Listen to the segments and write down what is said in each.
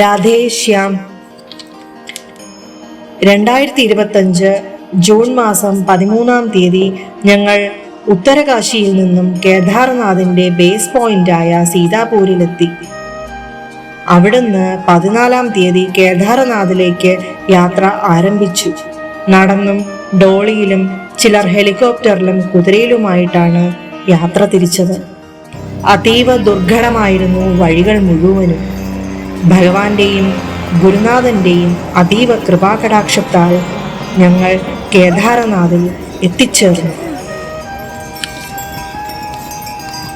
രാധേശ്യാം രണ്ടായിരത്തി ഇരുപത്തഞ്ച് ജൂൺ മാസം പതിമൂന്നാം തീയതി ഞങ്ങൾ ഉത്തരകാശിയിൽ നിന്നും കേദാർനാഥിന്റെ ബേസ് പോയിന്റായ സീതാപൂരിലെത്തി. അവിടുന്ന് പതിനാലാം തീയതി കേദാർനാഥിലേക്ക് യാത്ര ആരംഭിച്ചു. നടന്നും ഡോളിയിലും ചിലർ ഹെലികോപ്റ്ററിലും കുതിരയിലുമായിട്ടാണ് യാത്ര തിരിച്ചത്. അതീവ ദുർഘടമായിരുന്നു വഴികൾ മുഴുവനും. ഭഗവാന്റെയും ഗുരുനാഥന്റെയും അതീവ കൃപാകടാക്ഷത്താൽ ഞങ്ങൾ കേദാരനാഥിൽ എത്തിച്ചേർന്നു.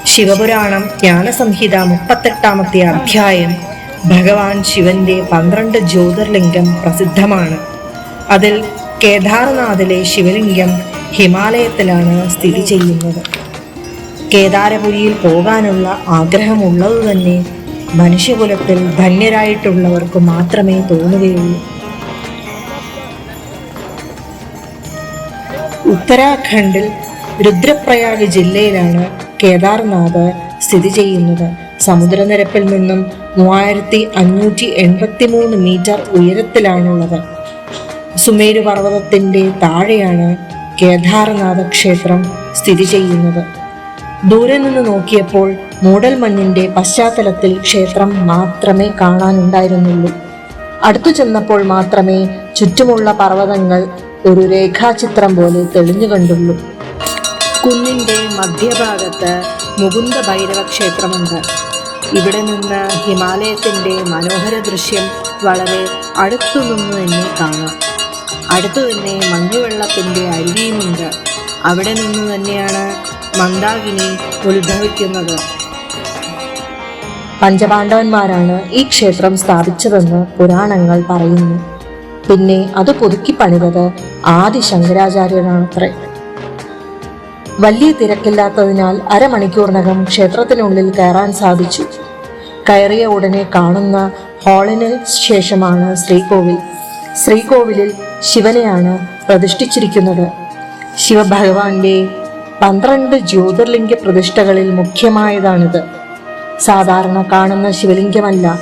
ശിവപുരാണം ജ്ഞാനസംഹിത മുപ്പത്തെട്ടാമത്തെ അധ്യായം ഭഗവാൻ ശിവന്റെ പന്ത്രണ്ട് ജ്യോതിർലിംഗം പ്രസിദ്ധമാണ്. അതിൽ കേദാർനാഥിലെ ശിവലിംഗം ഹിമാലയത്തിലാണ് സ്ഥിതി ചെയ്യുന്നത്. കേദാരപുരിയിൽ പോകാനുള്ള ആഗ്രഹമുള്ളത് തന്നെ മനുഷ്യകുലത്തിൽ ധന്യരായിട്ടുള്ളവർക്ക് മാത്രമേ തോന്നുകയുള്ളൂ. ഉത്തരാഖണ്ഡിൽ രുദ്രപ്രയാഗ് ജില്ലയിലാണ് കേദാർനാഥ് സ്ഥിതി ചെയ്യുന്നത്. സമുദ്രനിരപ്പിൽ നിന്നും മൂവായിരത്തി അഞ്ഞൂറ്റി എൺപത്തി മൂന്ന് മീറ്റർ ഉയരത്തിലാണുള്ളത്. സുമേരു പർവതത്തിന്റെ താഴെയാണ് കേദാർനാഥ ക്ഷേത്രം സ്ഥിതി ചെയ്യുന്നത്. ദൂരെ നിന്ന് നോക്കിയപ്പോൾ മൂടൽമഞ്ഞിന്റെ പശ്ചാത്തലത്തിൽ ക്ഷേത്രം മാത്രമേ കാണാനുണ്ടായിരുന്നുള്ളൂ. അടുത്തു ചെന്നപ്പോൾ മാത്രമേ ചുറ്റുമുള്ള പർവതങ്ങൾ ഒരു രേഖാചിത്രം പോലെ തെളിഞ്ഞു കണ്ടുള്ളൂ കുന്നിന്റെ മധ്യഭാഗത്ത് മുകുന്ദ ഭൈരവ ക്ഷേത്രമുണ്ട് ഇവിടെ നിന്ന് ഹിമാലയത്തിന്റെ മനോഹര ദൃശ്യം വളരെ അടുത്തു നിന്ന് തന്നെ കാണാം. അടുത്തു തന്നെ മഞ്ഞുവെള്ളത്തിന്റെ അരുവിയുമുണ്ട് അവിടെ നിന്ന് തന്നെയാണ് മന്ദാകിനി ഉത്ഭവിക്കുന്നത്. പഞ്ചപാണ്ഡവന്മാരാണ് ഈ ക്ഷേത്രം സ്ഥാപിച്ചതെന്ന് പുരാണങ്ങൾ പറയുന്നു. പിന്നെ അത് പുതുക്കി പണിതത് ആദി ശങ്കരാചാര്യരാണത്രേ വലിയ തിരക്കില്ലാത്തതിനാൽ അരമണിക്കൂറിനകം ക്ഷേത്രത്തിനുള്ളിൽ കയറാൻ സാധിച്ചു. കയറിയ ഉടനെ കാണുന്ന ഹാളിന് ശേഷമാണ് ശ്രീകോവിൽ. ശ്രീകോവിലിൽ ശിവനെയാണ് പ്രതിഷ്ഠിച്ചിരിക്കുന്നത്. ശിവഭഗവാന്റെ പന്ത്രണ്ട് ജ്യോതിർലിംഗ പ്രതിഷ്ഠകളിൽ മുഖ്യമായതാണിത്. സാധാരണ കാണുന്ന ശിവലിംഗമല്ല.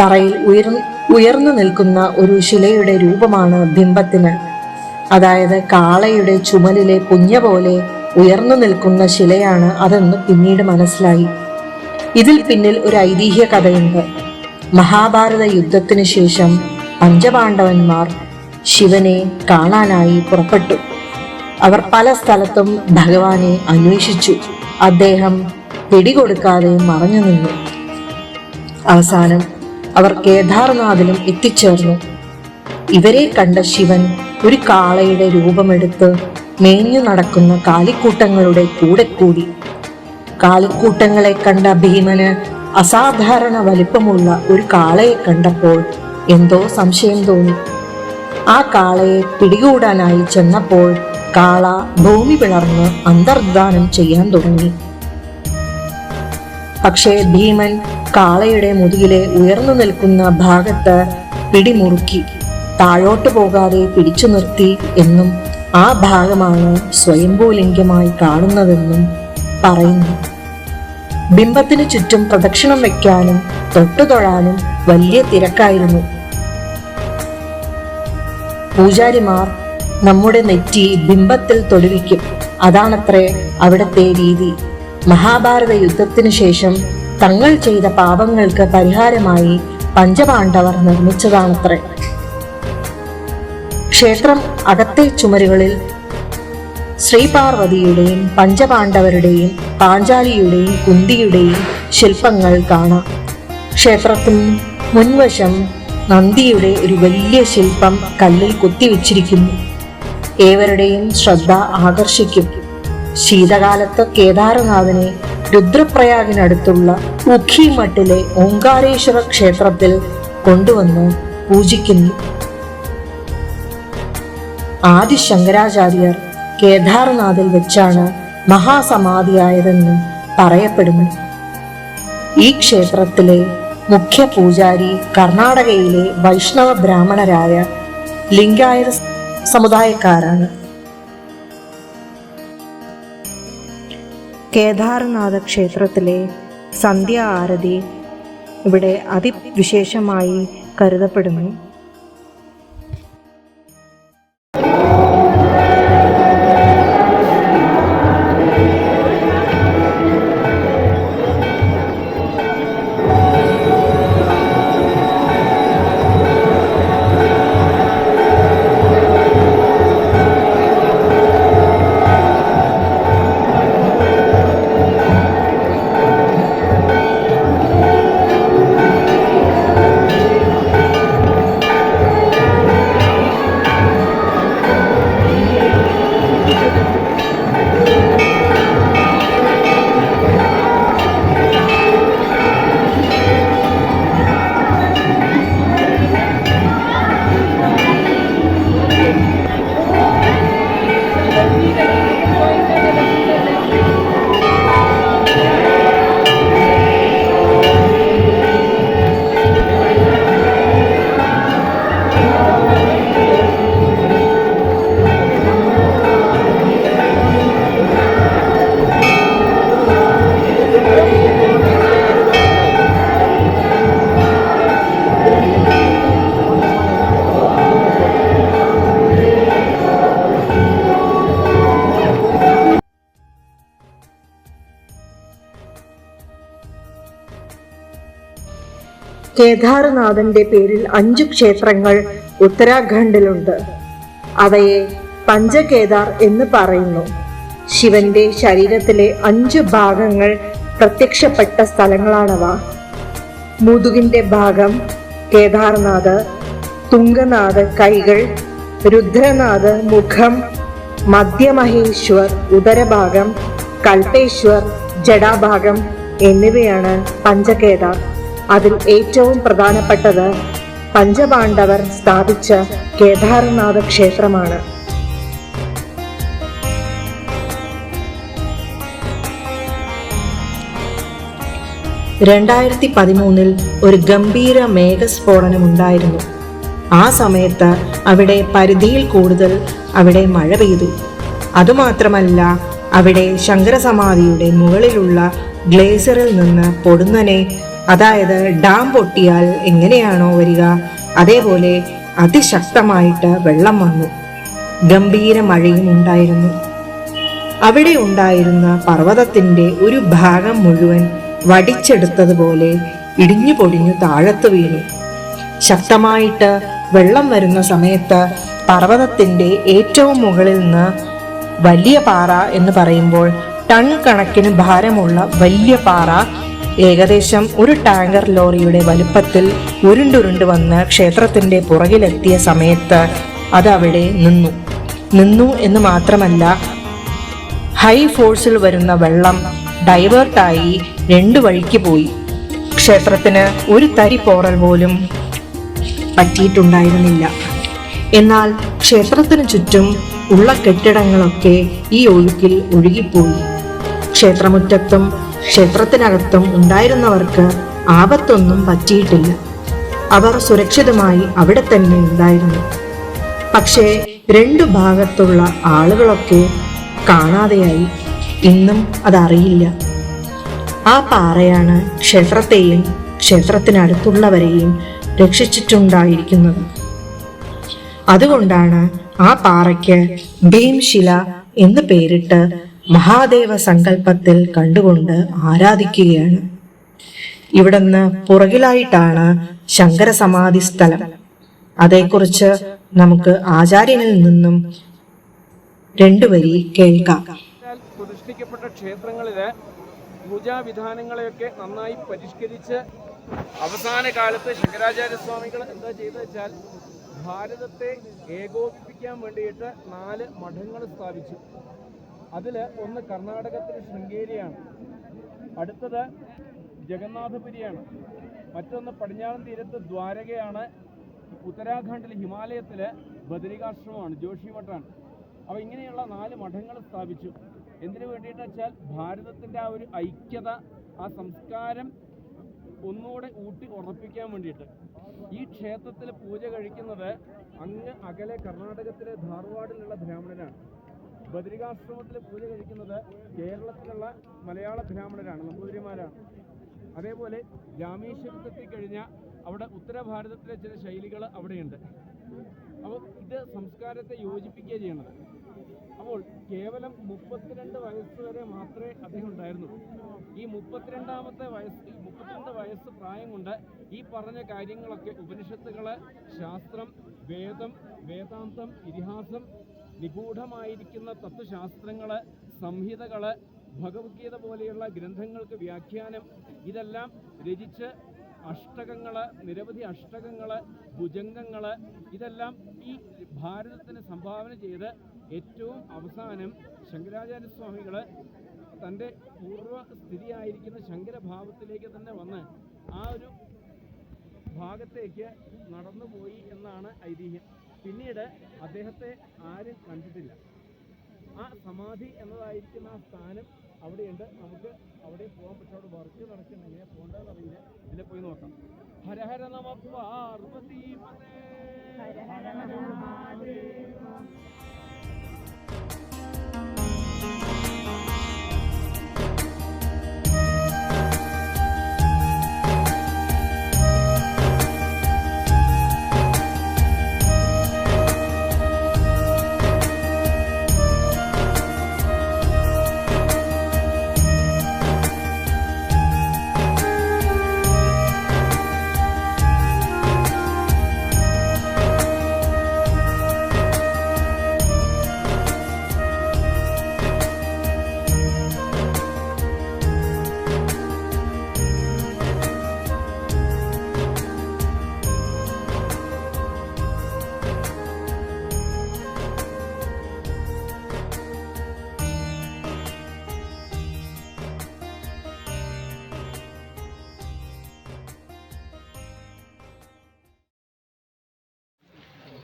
തറയിൽ ഉയർ ഉയർന്നു നിൽക്കുന്ന ഒരു ശിലയുടെ രൂപമാണ് ബിംബത്തിന്. അതായത് കാളയുടെ ചുമലിലെ കുഞ്ഞ പോലെ ഉയർന്നു നിൽക്കുന്ന ശിലയാണ് അതെന്ന് പിന്നീട് മനസ്സിലായി. ഇതിൽ പിന്നിൽ ഒരു ഐതിഹ്യ കഥയുണ്ട്. മഹാഭാരത യുദ്ധത്തിനു ശേഷം പഞ്ചപാണ്ഡവന്മാർ ശിവനെ കാണാനായി പുറപ്പെട്ടു. അവർ പല സ്ഥലത്തും ഭഗവാനെ അന്വേഷിച്ചു. അദ്ദേഹം പിടികൊടുക്കാതെ മറഞ്ഞു നിന്നു. അവസാനം അവർ കേദാർനാഥിലും എത്തിച്ചേർന്നു. ഇവരെ കണ്ട ശിവൻ ഒരു കാളയുടെ രൂപമെടുത്ത് മേഞ്ഞു നടക്കുന്ന കാലിക്കൂട്ടങ്ങളുടെ കൂടെ കൂടി. കാലിക്കൂട്ടങ്ങളെ കണ്ട ഭീമന് അസാധാരണ വലിപ്പമുള്ള ഒരു കാളയെ കണ്ടപ്പോൾ എന്തോ സംശയം തോന്നി. ആ കാളയെ പിടികൂടാനായി ചെന്നപ്പോൾ കാള ഭൂമി പിളർന്ന് അന്തർദാനം ചെയ്യാൻ തുടങ്ങി. പക്ഷേ ഭീമൻ കാളയുടെ മുതുകിലെ ഉയർന്നു നിൽക്കുന്ന ഭാഗത്ത് പിടിമുറുക്കി താഴോട്ട് പോകാതെ പിടിച്ചു നിർത്തി എന്നും ആ ഭാഗമാണ് സ്വയംഭൂലിംഗമായി കാണുന്നതെന്നും പറയുന്നു. ബിംബത്തിന് ചുറ്റും പ്രദക്ഷിണം വെക്കാനും തൊട്ടുതൊഴാനും വലിയ തിരക്കായിരുന്നു. പൂജാരിമാർ നമ്മുടെ നെറ്റി ബിംബത്തിൽ തൊടുവിക്കും. അതാണത്രേ അവിടത്തെ രീതി. മഹാഭാരത യുദ്ധത്തിനു ശേഷം തങ്ങൾ ചെയ്ത പാപങ്ങൾക്ക് പരിഹാരമായി പഞ്ചപാണ്ഡവർ നിർമ്മിച്ചതാണത്രേ. ക്ഷേത്രം അകത്തെ ചുമരുകളിൽ ശ്രീപാർവതിയുടെയും പഞ്ചപാണ്ഡവരുടെയും പാഞ്ചാലിയുടെയും കുന്തിയുടെയും ശില്പങ്ങൾ കാണാം. ക്ഷേത്രത്തിന് മുൻവശം നന്ദിയുടെ ഒരു വലിയ ശില്പം കല്ലിൽ കൊത്തിവെച്ചിരിക്കുന്നു. ഏവരുടെയും ശ്രദ്ധ ആകർഷിക്കും. ശീതകാലത്ത് കേദാരനാഥനെ രുദ്രപ്രയാഗിനടുത്തുള്ള ഉഖിമട്ടിലെ ഓങ്കാരേശ്വര ക്ഷേത്രത്തിൽ കൊണ്ടുവന്ന് പൂജിക്കുന്നു. ആദി ശങ്കരാചാര്യർ കേദാർനാഥിൽ വെച്ചാണ് മഹാസമാധിയായതെന്ന് പറയപ്പെടുന്നു. ഈ ക്ഷേത്രത്തിലെ മുഖ്യ പൂജാരി കർണാടകയിലെ വൈഷ്ണവ ബ്രാഹ്മണരായ ലിംഗായത സമുദായക്കാരാണ്. കേദാർനാഥ ക്ഷേത്രത്തിലെ സന്ധ്യ ആരതി ഇവിടെ അതിവിശേഷമായി കരുതപ്പെടുന്നു. കേദാർനാഥന്റെ പേരിൽ അഞ്ചു ക്ഷേത്രങ്ങൾ ഉത്തരാഖണ്ഡിലുണ്ട്. അവയെ പഞ്ചകേദാർ എന്ന് പറയുന്നു. ശിവന്റെ ശരീരത്തിലെ അഞ്ചു ഭാഗങ്ങൾ പ്രത്യക്ഷപ്പെട്ട സ്ഥലങ്ങളാണവ. മുതുകിന്റെ ഭാഗം കേദാർനാഥ് തുംഗനാഥ് കൈകൾ രുദ്രനാഥ് മുഖം മധ്യമഹേശ്വർ ഉദരഭാഗം കൽപേശ്വർ ജഡാഭാഗം എന്നിവയാണ് പഞ്ചകേദാർ. അതിൽ ഏറ്റവും പ്രധാനപ്പെട്ടത് പഞ്ചപാണ്ഡവർ സ്ഥാപിച്ച കേദാർനാഥ ക്ഷേത്രമാണ്. രണ്ടായിരത്തി പതിമൂന്നിൽ ഒരു ഗംഭീര മേഘസ്ഫോടനമുണ്ടായിരുന്നു. ആ സമയത്ത് അവിടെ പരിധിയിൽ കൂടുതൽ അവിടെ മഴ പെയ്തു. അതുമാത്രമല്ല അവിടെ ശങ്കരസമാധിയുടെ മുകളിലുള്ള ഗ്ലേസറിൽ നിന്ന് പൊടുന്നനെ അതായത് ഡാം പൊട്ടിയാൽ എങ്ങനെയാണോ വരിക? അതേപോലെ അതിശക്തമായിട്ട് വെള്ളം വന്നു. ഗംഭീര മഴയും ഉണ്ടായിരുന്നു. അവിടെ ഉണ്ടായിരുന്ന പർവതത്തിന്റെ ഒരു ഭാഗം മുഴുവൻ വടിച്ചെടുത്തതുപോലെ ഇടിഞ്ഞു പൊടിഞ്ഞു താഴത്ത് വീണു. ശക്തമായിട്ട് വെള്ളം വരുന്ന സമയത്ത് പർവതത്തിന്റെ ഏറ്റവും മുകളിൽ നിന്ന് വലിയ പാറ എന്ന് പറയുമ്പോൾ ടൺ കണക്കിന് ഭാരമുള്ള വലിയ പാറ ഏകദേശം ഒരു ടാങ്കർ ലോറിയുടെ വലുപ്പത്തിൽ ഉരുണ്ടുരുണ്ട് വന്ന് ക്ഷേത്രത്തിന്റെ പുറകിലെത്തിയ സമയത്ത് അത് അവിടെ നിന്നു. നിന്നു എന്ന് മാത്രമല്ല ഹൈ ഫോഴ്സിൽ വരുന്ന വെള്ളം ഡൈവേർട്ടായി രണ്ടു വഴിക്ക് പോയി. ക്ഷേത്രത്തിന് ഒരു തരി പോറൽ പോലും പറ്റിയിട്ടുണ്ടായിരുന്നില്ല. എന്നാൽ ക്ഷേത്രത്തിന് ചുറ്റും ഉള്ള കെട്ടിടങ്ങളൊക്കെ ഈ ഒഴുക്കിൽ ഒഴുകിപ്പോയി. ക്ഷേത്രമുറ്റത്തും ക്ഷേത്രത്തിനകത്തും ഉണ്ടായിരുന്നവർക്ക് ആപത്തൊന്നും പറ്റിയിട്ടില്ല. അവർ സുരക്ഷിതമായി അവിടെ തന്നെ ഉണ്ടായിരുന്നു. പക്ഷേ രണ്ടു ഭാഗത്തുള്ള ആളുകളൊക്കെ കാണാതെയായി. ഇന്നും അതറിയില്ല. ആ പാറയാണ് ക്ഷേത്രത്തെയും ക്ഷേത്രത്തിനടുത്തുള്ളവരെയും രക്ഷിച്ചിട്ടുണ്ടായിരിക്കുന്നത്. അതുകൊണ്ടാണ് ആ പാറയ്ക്ക് ഭീംശില എന്ന് പേരിട്ട് മഹാദേവ സങ്കല്പത്തിൽ കണ്ടുകൊണ്ട് ആരാധിക്കുകയാണ്. ഇവിടുന്ന് പുറകിലായിട്ടാണ് ശങ്കരസമാധി സ്ഥലം. അതേക്കുറിച്ച് നമുക്ക് ആചാര്യനിൽ നിന്നും രണ്ടു വരി കേൾക്കാം പ്രതിഷ്ഠിക്കപ്പെട്ട ക്ഷേത്രങ്ങളിൽ പൂജാവിധാനങ്ങളെയൊക്കെ നന്നായി പരിഷ്കരിച്ച് അവസാന കാലത്ത് ശങ്കരാചാര്യ സ്വാമികൾ എന്താ ചെയ്തത് വെച്ചാൽ ഭാരതത്തെ ഏകോപിപ്പിക്കാൻ വേണ്ടിയിട്ട് നാല് മഠങ്ങൾ സ്ഥാപിച്ചു. അതിൽ ഒന്ന് കർണാടകത്തിൽ ശൃംഗേരിയാണ്. അടുത്തത് ജഗന്നാഥപുരിയാണ്. മറ്റൊന്ന് പടിഞ്ഞാറൻ തീരത്ത് ദ്വാരകയാണ്. ഉത്തരാഖണ്ഡിൽ ഹിമാലയത്തിൽ ബദരികാശ്രമമാണ് ജോഷിമഠാണ് അപ്പോൾ ഇങ്ങനെയുള്ള നാല് മഠങ്ങൾ സ്ഥാപിച്ചു. എന്തിനു വേണ്ടിയിട്ട് വെച്ചാൽ ഭാരതത്തിന്റെ ആ ഒരു ഐക്യത ആ സംസ്കാരം ഒന്നുകൂടെ ഊട്ടി ഉറപ്പിക്കാൻ വേണ്ടിയിട്ട്. ഈ ക്ഷേത്രത്തിൽ പൂജ കഴിക്കുന്നത് അങ്ങ് അകലെ കർണാടകത്തിലെ ധാർവാഡിലുള്ള ബ്രാഹ്മണനാണ്. ബദരികാശ്രമത്തിൽ പൂജ കഴിക്കുന്നത് കേരളത്തിലുള്ള മലയാള ബ്രാഹ്മണരാണ് നമ്പൂതിരിമാരാണ്. അതേപോലെ രാമേശ്വരത്തെത്തി കഴിഞ്ഞാൽ അവിടെ ഉത്തര ഭാരതത്തിലെ ചില ശൈലികൾ അവിടെയുണ്ട്. അപ്പോൾ ഇത് സംസ്കാരത്തെ യോജിപ്പിക്കുക ചെയ്യണത്. അപ്പോൾ കേവലം മുപ്പത്തിരണ്ട് വയസ്സ് വരെ മാത്രമേ അദ്ദേഹം ഉണ്ടായിരുന്നുള്ളൂ. ഈ മുപ്പത്തിരണ്ടാമത്തെ വയസ്സ് മുപ്പത്തിരണ്ട് വയസ്സ് പ്രായം കൊണ്ട് ഈ പറഞ്ഞ കാര്യങ്ങളൊക്കെ ഉപനിഷത്തുകൾ ശാസ്ത്രം വേദം വേദാന്തം ഇതിഹാസം നിഗൂഢമായിരിക്കുന്ന തത്വശാസ്ത്രങ്ങൾ സംഹിതകൾ ഭഗവത്ഗീത പോലെയുള്ള ഗ്രന്ഥങ്ങൾക്ക് വ്യാഖ്യാനം ഇതെല്ലാം രചിച്ച് അഷ്ടകങ്ങൾ നിരവധി അഷ്ടകങ്ങൾ ഭുജംഗങ്ങൾ ഇതെല്ലാം ഈ ഭാരതത്തിന് സംഭാവന ചെയ്ത് ഏറ്റവും അവസാനം ശങ്കരാചാര്യസ്വാമികൾ തന്റെ പൂർവ സ്ഥിതിയായിരിക്കുന്ന ശങ്കരഭാവത്തിലേക്ക് തന്നെ വന്ന് ആ ഒരു ഭാഗത്തേക്ക് നടന്നുപോയി എന്നാണ് ഐതിഹ്യം. പിന്നീട് അദ്ദേഹത്തെ ആരും കണ്ടിട്ടില്ല. ആ സമാധി എന്നതായിരിക്കുന്ന ആ സ്ഥാനം അവിടെയുണ്ട്. നമുക്ക് അവിടെ പോകാൻ പക്ഷെ അവിടെ വർക്ക് നടക്കുന്ന എങ്ങനെ പോകേണ്ടതെന്ന് അറിയില്ല പോയി നോക്കാം. ഹരഹര നമ പാർവതി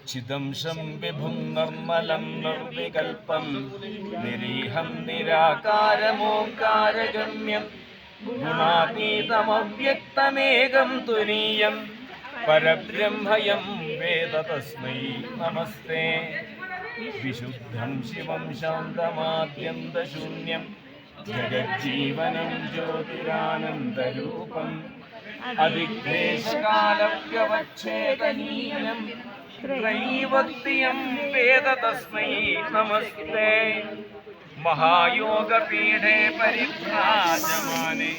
ചിദംശം വിഭും നിർമ്മലം നിർവികൽപ്പം. നിരീഹം നിരാകാരമോകാരഗമ്യം ഗുണാതീതമവ്യക്തമേകം തുനീയം. പരബ്രഹ്മയം വേദ തസ്മൈ നമസ്തേ. വിശുദ്ധം ശിവം ശാന്തമാദ്യന്തശൂന്യം. ജഗജ്ജീവനം ജ്യോതിരാനന്ദരൂപം. അതിക്ലേശകാലവ്യവച്ഛേദനീയം त्रयीवक्तियं वेद तस्मै नमस्ते महायोगपीठे परिभ्राजमाने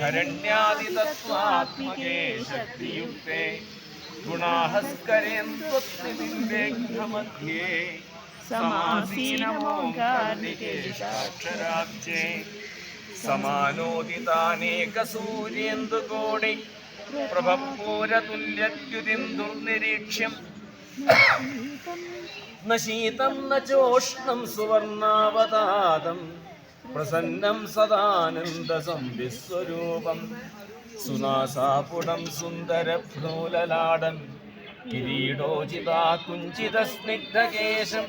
धरण्यादितत्त्वात्मके शक्तियुक्ते गुणाहस्करेन्द्वत्निबिम्बेघ्नमध्ये समासीनमोङ्कारिकेशाक्षराब्जे समानोदितानेकसूर्येन्दुकोटि प्रभपूरतुल्यद्युतिन्दुर्निरीक्ष्यम् न शीतं न चोष्णं सुवर्णावतादं प्रसन्नं सदानन्दसंविस्वरूपं सुनासापुडं सुन्दरभ्रूललाडं किरीटोचिता कुञ्चितस्निग्धकेशं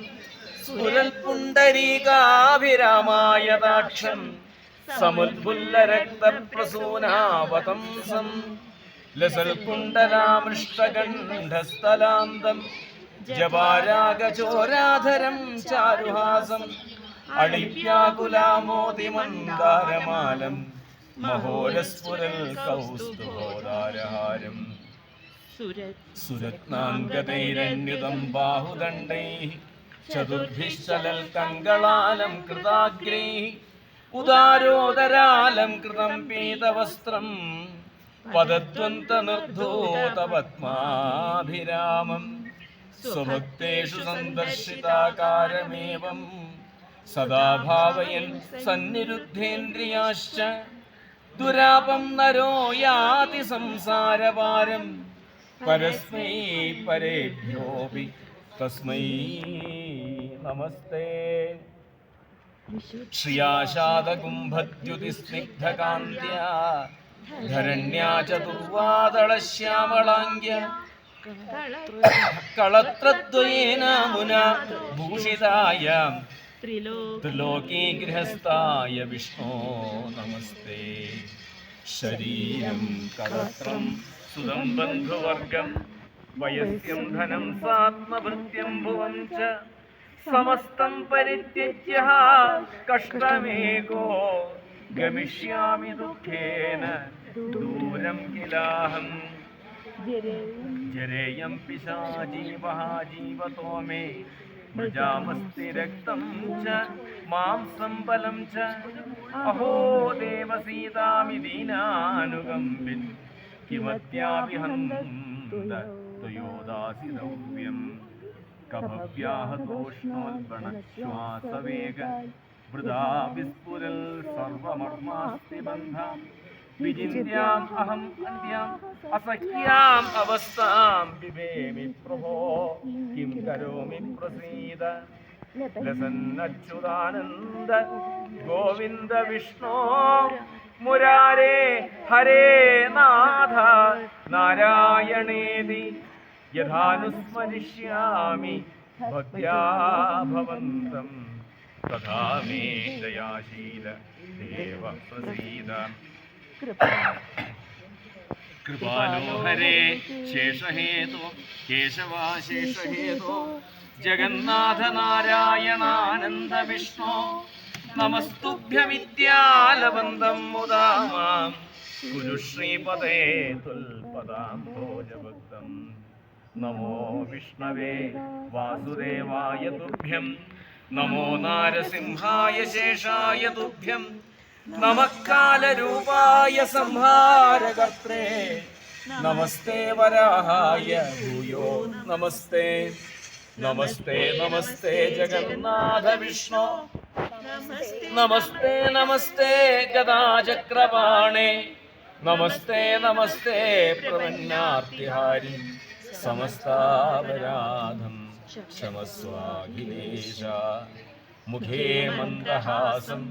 स्फुरल्पुण्डरीकाभिरामायताक्षं समुद्बुल्लरक्तप्रसूनावतंसम् ലസൽകുണ്ടലാമൃഷ്ടഗണ്ഡസ്ഥലാന്തം ജപാരാഗചോരാധരം ചാരുഹാസം അളിപ്യാകുലാമോതിമന്ദാരമാലം മഹോരസ്ഫുരൽ കൗസ്തുഭോദാരഹാരം സുരത്നാംഗതൈരന്യുതം ബാഹുദണ്ഡൈ ചതുർഭിശ്ചലൽ കങ്കളാലം കൃതാഗ്രൈ ഉദാരോദരാലം കൃതം പീതവസ്ത്രം പദദ്വന്തനിർധൂതപത്മാഭിരാമം സ്വഭക്തേഷു സന്ദർശിതാകാരമേവം. സദാ ഭാവയൻ സന്നിരുദ്ധേന്ദ്രിയാശ്ച. ദുരാപം നരോ യാതി സംസാരപാരം പരസ്മൈ പരേഭ്യോപി തസ്മൈ നമസ്തേ. ശ്രിയാശാദകുംഭദ്യുതിസ്നിഗ്ധകാന്ത്യ. ധരണ്യാ കളത്രദ്വയേന മുന ഭൂഷിതായ. ത്രിലോകീഗൃഹസ്ഥായ വിഷ്ണോ നമസ്തേ. ശരീരം കളത്രം സുതം ബന്ധുവർഗം. വയസ്യം ധനം സാത്മവൃത്യം ഭുവം ച. സമസ്തം പരിത്യജ്യ കഷ്ടമേകോ ഗമിഷ്യാമി ദുഃഖേന. दूरम किलाहम जरेयम पिशा जीव जीव तो मे। प्रजामस्ति रक्तं च, मांसं बलं च। अहो देवसीतामि दीनानुगम्बिन्। किमद्यापिहन्तयोदासिरव्यं कभव्याहतोष्णोद्वणश्वासवेग वृदा विस्फुरल् सर्वमर्मास्ति വിചിന്യാം അഹം അന്ത്യാം അസഖ്യാം അവസ്ഥാം ബിഭേമി പ്രഭോ കിം കരോമി പ്രസീദ ലസന്നച്യുതാനന്ദ ഗോവിന്ദ വിഷ്ണോ മുരാരേ ഹരേ നാഥ നാരായണേതി യഥാനുസ്മരിഷ്യാമി ഭക്ത്യാ ഭവന്തം തഥാ മേ ദയാശീല ദേവ ഹരേ ശേഷഹേതു കേശവാ ശേഷഹേതു ജഗന്നാഥ നാരായണാനന്ദ വിഷ്ണു നമസ്തുഭ്യമിത്യാലവന്തം മുദാമാം ഗുരുശ്രീപദേ തുൽപദാം ഭോജഭക്തം. നമോ വിഷ്ണവേ വാസുദേവായ തുഭ്യം. നമോ നാരസിംഹായ ശേഷായ തുഭ്യം. നമക്കാലരൂപായ സംഹാരകർത്രേ നമസ്തേ വരാഹായ ഭൂയോ. നമസ്തേ. നമസ്തേ നമസ്തേ ജഗന്നാഥ വിഷ്ണു. നമസ്തേ നമസ്തേ ഗതാചക്രപാണേ നമസ്തേ നമസ്തേ പ്രപന്നാർത്തിഹാരി. സമസ്താപരാധം ശമസ്വാഖിലേശ മുഖേ മന്ദഹാസം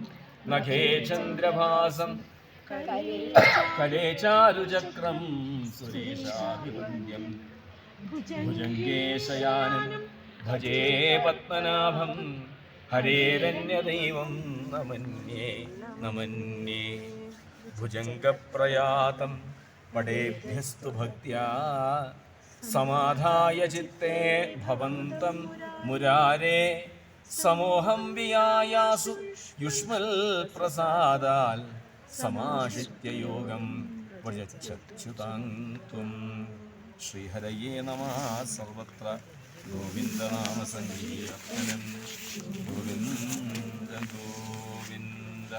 नखे चन्द्रभासं कले चारुचक्रं सुरेशाभिवन्द्यं। भुजङ्गे शयानं भजे पद्मनाभं हरेरन्यदैवं नमन्ये नमन्ये। भुजङ्गप्रयातं पडेभ्यस्तु भक्त्या, समाधाय चित्ते भवन्तं मुरारे സമോഹം വിയായാസു യുഷ്മൽ പ്രസാദാൽ സമാഷിത്യ യോഗം വ്രജച്ഛുതാന്ത്വം ശ്രീഹരയേ നമ. സർവത്ര ഗോവിന്ദനാമ സങ്കീർത്തനം ഗോവിന്ദ ഗോവിന്ദ.